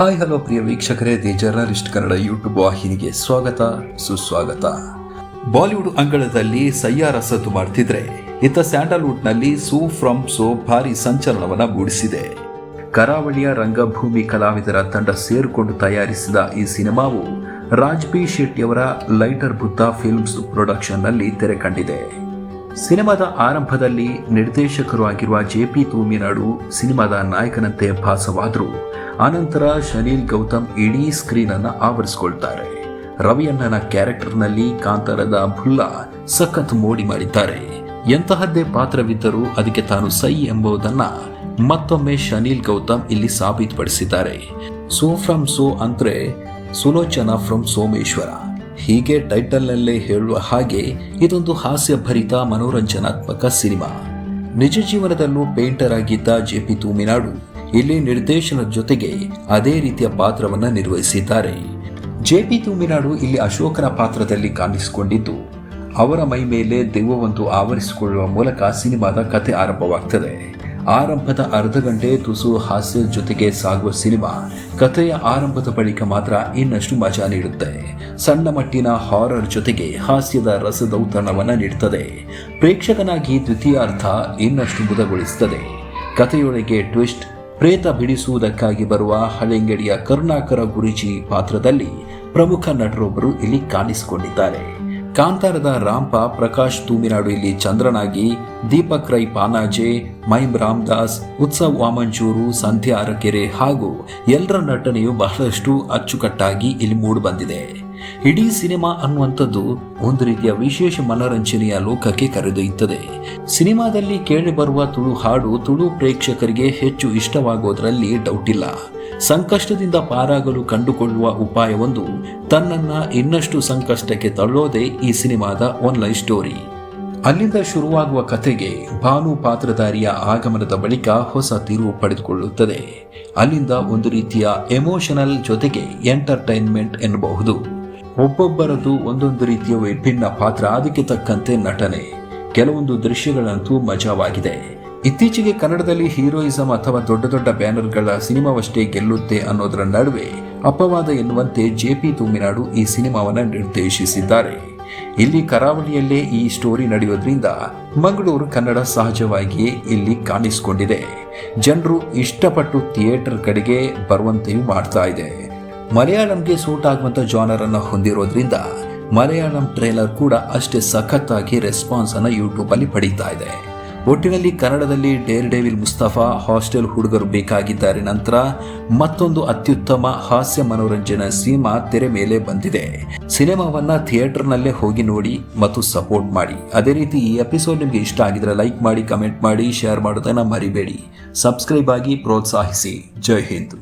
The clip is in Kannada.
ಹಾಯ್ ಹಲೋ ಪ್ರಿಯ ವೀಕ್ಷಕರೇ ದಿ ಜರ್ನಲಿಸ್ಟ್ ಕನ್ನಡ ಯೂಟ್ಯೂಬ್ ವಾಹಿನಿಗೆ ಸ್ವಾಗತ, ಸುಸ್ವಾಗತ. ಬಾಲಿವುಡ್ ಅಂಗಳದಲ್ಲಿ ಸಯ್ಯಾರ ಸದ್ದು ಮಾಡ್ತಿದ್ರೆ. ಇತ್ತ ಸ್ಯಾಂಡಲ್ವುಡ್ನಲ್ಲಿ ಸೂ ಫ್ರಮ್ ಸೋ ಭಾರಿ ಸಂಚಲನವನ್ನು ಮೂಡಿಸಿದೆ. ಕರಾವಳಿಯ ರಂಗಭೂಮಿ ಕಲಾವಿದರ ತಂಡ ಸೇರಿಕೊಂಡು ತಯಾರಿಸಿದ ಈ ಸಿನಿಮಾವು ರಾಜ್ ಶೆಟ್ಟಿಯವರ ಲೈಟರ್ ಬುದ್ಧ ಫಿಲ್ಮ್ಸ್ ಪ್ರೊಡಕ್ಷನ್ನಲ್ಲಿ ತೆರೆ ಕಂಡಿದೆ. ಸಿನಿಮಾದ ಆರಂಭದಲ್ಲಿ ನಿರ್ದೇಶಕರು ಆಗಿರುವ ಜೆ ಪಿ ತೂಮಿನಾಡು ಸಿನಿಮಾದ ನಾಯಕನಂತೆ ಭಾಸವಾದರು. ಆನಂತರ ಶನೀಲ್ ಗೌತಮ್ ಇಡೀ ಸ್ಕ್ರೀನ್ ಅನ್ನು ಆವರಿಸಿಕೊಳ್ತಾರೆ. ರವಿಯಣ್ಣನ ಕ್ಯಾರೆಕ್ಟರ್ನಲ್ಲಿ ಕಾಂತಾರದ ಭುಲ್ಲಾ ಸಖತ್ ಮೋಡಿ ಮಾಡಿದ್ದಾರೆ. ಎಂತಹದ್ದೇ ಪಾತ್ರವಿದ್ದರೂ ಅದಕ್ಕೆ ತಾನು ಸೈ ಎಂಬುದನ್ನ ಮತ್ತೊಮ್ಮೆ ಶನೀಲ್ ಗೌತಮ್ ಇಲ್ಲಿ ಸಾಬೀತುಪಡಿಸಿದ್ದಾರೆ. ಸೋ ಫ್ರಮ್ ಸೋ ಅಂದ್ರೆ ಸುಲೋಚನಾ ಫ್ರಮ್ ಸೋಮೇಶ್ವರ. ಹೀಗೆ ಟೈಟಲ್ನಲ್ಲೇ ಹೇಳುವ ಹಾಗೆ ಇದೊಂದು ಹಾಸ್ಯಭರಿತ ಮನೋರಂಜನಾತ್ಮಕ ಸಿನಿಮಾ. ನಿಜ ಜೀವನದಲ್ಲೂ ಪೇಂಟರ್ ಆಗಿದ್ದ ಜೆ ಪಿ ತೂಮಿನಾಡು ಇಲ್ಲಿ ನಿರ್ದೇಶನದ ಜೊತೆಗೆ ಅದೇ ರೀತಿಯ ಪಾತ್ರವನ್ನ ನಿರ್ವಹಿಸಿದ್ದಾರೆ. ಜೆ ಪಿ ತೂಮಿನಾಡು ಇಲ್ಲಿ ಅಶೋಕನ ಪಾತ್ರದಲ್ಲಿ ಕಾಣಿಸಿಕೊಂಡಿದ್ದು, ಅವರ ಮೈ ಮೇಲೆ ದೆವ್ವವೊಂದು ಆವರಿಸಿಕೊಳ್ಳುವ ಮೂಲಕ ಸಿನಿಮಾದ ಕಥೆ ಆರಂಭವಾಗ್ತದೆ. ಆರಂಭದ ಅರ್ಧ ಗಂಟೆ ತುಸು ಹಾಸ್ಯದ ಜೊತೆಗೆ ಸಾಗುವ ಸಿನಿಮಾ ಕಥೆಯ ಆರಂಭದ ಬಳಿಕ ಮಾತ್ರ ಇನ್ನಷ್ಟು ಮಜಾ ನೀಡುತ್ತೆ. ಸಣ್ಣ ಮಟ್ಟಿನ ಹಾರರ್ ಜೊತೆಗೆ ಹಾಸ್ಯದ ರಸದೌತಣವನ್ನು ನೀಡುತ್ತದೆ ಪ್ರೇಕ್ಷಕನಾಗಿ ದ್ವಿತೀಯಾರ್ಧ ಇನ್ನಷ್ಟು ಮುದಗೊಳಿಸುತ್ತದೆ ಕಥೆಯೊಳಗೆ ಟ್ವಿಸ್ಟ್, ಪ್ರೇತ ಬಿಡಿಸುವುದಕ್ಕಾಗಿ ಬರುವ ಹಳೆಂಗಡಿಯ ಕರುಣಾಕರ ಗುರುಜಿ ಪಾತ್ರದಲ್ಲಿ ಪ್ರಮುಖ ನಟರೊಬ್ಬರು ಇಲ್ಲಿ ಕಾಣಿಸಿಕೊಂಡಿದ್ದಾರೆ. ಕಾಂತಾರದ ರಾಂಪ ಪ್ರಕಾಶ್ ತೂಮಿನಾಡು ಇಲ್ಲಿ ಚಂದ್ರನಾಗಿ, ದೀಪಕ್ ರೈ ಪಾನಾಜೆ ಮೈಮ್ ರಾಮದಾಸ್ ಉತ್ಸವ್ ವಾಮಂಚೂರು ಸಂಧ್ಯಾ ಅರಕೆರೆ ಹಾಗೂ ಎಲ್ಲರ ನಟನೆಯು ಬಹಳಷ್ಟು ಅಚ್ಚುಕಟ್ಟಾಗಿ ಇಲ್ಲಿ ಮೂಡಿಬಂದಿದೆ. ಇಡೀ ಸಿನಿಮಾ ಅನ್ನುವಂಥದ್ದು ಒಂದು ರೀತಿಯ ವಿಶೇಷ ಮನರಂಜನೆಯ ಲೋಕಕ್ಕೆ ಕರೆದೊಯ್ಯುತ್ತದೆ. ಸಿನಿಮಾದಲ್ಲಿ ಕೇಳಿಬರುವ ತುಳು ಹಾಡು ತುಳು ಪ್ರೇಕ್ಷಕರಿಗೆ ಹೆಚ್ಚು ಇಷ್ಟವಾಗುವುದರಲ್ಲಿ ಡೌಟ್ ಇಲ್ಲ. ಸಂಕಷ್ಟದಿಂದ ಪಾರಾಗಲು ಕಂಡುಕೊಳ್ಳುವ ಉಪಾಯವೊಂದು ತನ್ನನ್ನ ಇನ್ನಷ್ಟು ಸಂಕಷ್ಟಕ್ಕೆ ತಳ್ಳೋದೇ ಈ ಸಿನಿಮಾದ ಒನ್ಲೈನ್ ಸ್ಟೋರಿ ಅಲ್ಲಿಂದ ಶುರುವಾಗುವ ಕಥೆಗೆ ಭಾನು ಪಾತ್ರಧಾರಿಯ ಆಗಮನದ ಬಳಿಕ ಹೊಸ ತಿರುವು ಪಡೆದುಕೊಳ್ಳುತ್ತದೆ. ಅಲ್ಲಿಂದ ಒಂದು ರೀತಿಯ ಎಮೋಷನಲ್ ಜೊತೆಗೆ ಎಂಟರ್ಟೈನ್ಮೆಂಟ್ ಎನ್ನಬಹುದು. ಒಬ್ಬೊಬ್ಬರದು ಒಂದೊಂದು ರೀತಿಯ ವಿಭಿನ್ನ ಪಾತ್ರ. ಅದಕ್ಕೆ ತಕ್ಕಂತೆ ನಟನೆ. ಕೆಲವೊಂದು ದೃಶ್ಯಗಳಂತೂ ಮಜಾವಾಗಿದೆ. ಇತ್ತೀಚೆಗೆ ಕನ್ನಡದಲ್ಲಿ ಹೀರೋಯಿಸಂ ಅಥವಾ ದೊಡ್ಡ ದೊಡ್ಡ ಬ್ಯಾನರ್ಗಳ ಸಿನಿಮಾವಷ್ಟೇ ಗೆಲ್ಲುತ್ತೆ ಅನ್ನೋದರ ನಡುವೆ ಅಪವಾದ ಎನ್ನುವಂತೆ ಜೆ ಪಿ ತುಮಿನಾಡು ಈ ಸಿನಿಮಾವನ್ನು ನಿರ್ದೇಶಿಸಿದ್ದಾರೆ. ಇಲ್ಲಿ ಕರಾವಳಿಯಲ್ಲೇ ಈ ಸ್ಟೋರಿ ನಡೆಯೋದ್ರಿಂದ ಮಂಗಳೂರು ಕನ್ನಡ ಸಹಜವಾಗಿಯೇ ಇಲ್ಲಿ ಕಾಣಿಸಿಕೊಂಡಿದೆ. ಜನರು ಇಷ್ಟಪಟ್ಟು ಥಿಯೇಟರ್ ಕಡೆಗೆ ಬರುವಂತೆಯೂ ಮಾಡ್ತಾ ಇದೆ. ಮಲಯಾಳಂಗೆ ಸೂಟ್ ಆಗುವಂಥ ಜಾನರ್ ಅನ್ನು ಹೊಂದಿರೋದ್ರಿಂದ ಮಲಯಾಳಂ ಟ್ರೇಲರ್ ಕೂಡ ಅಷ್ಟೇ ಸಖತ್ತಾಗಿ ರೆಸ್ಪಾನ್ಸ್ ಅನ್ನು ಯೂಟ್ಯೂಬ್ ಅಲ್ಲಿ ಪಡೀತಾ ಇದೆ. ಒಟ್ಟಿನಲ್ಲಿ ಕನ್ನಡದಲ್ಲಿ ಡೇರ್ ಡೇವಿಲ್ ಮುಸ್ತಫಾ ಹಾಸ್ಟೆಲ್ ಹುಡುಗರು ಬೇಕಾಗಿದ್ದಾರೆ ನಂತರ ಮತ್ತೊಂದು ಅತ್ಯುತ್ತಮ ಹಾಸ್ಯ ಮನೋರಂಜನಾ ಸಿನಿಮಾ ತೆರೆ ಮೇಲೆ ಬಂದಿದೆ. ಸಿನಿಮಾವನ್ನ ಥಿಯೇಟರ್ನಲ್ಲೇ ಹೋಗಿ ನೋಡಿ ಮತ್ತು ಸಪೋರ್ಟ್ ಮಾಡಿ. ಅದೇ ರೀತಿ ಈ ಎಪಿಸೋಡ್ ನಿಮಗೆ ಇಷ್ಟ ಆಗಿದ್ರೆ ಲೈಕ್ ಮಾಡಿ ಕಮೆಂಟ್ ಮಾಡಿ ಶೇರ್ ಮಾಡೋದನ್ನ ಮರಿಬೇಡಿ. ಸಬ್ಸ್ಕ್ರೈಬ್ ಆಗಿ ಪ್ರೋತ್ಸಾಹಿಸಿ. ಜೈ ಹಿಂದ್.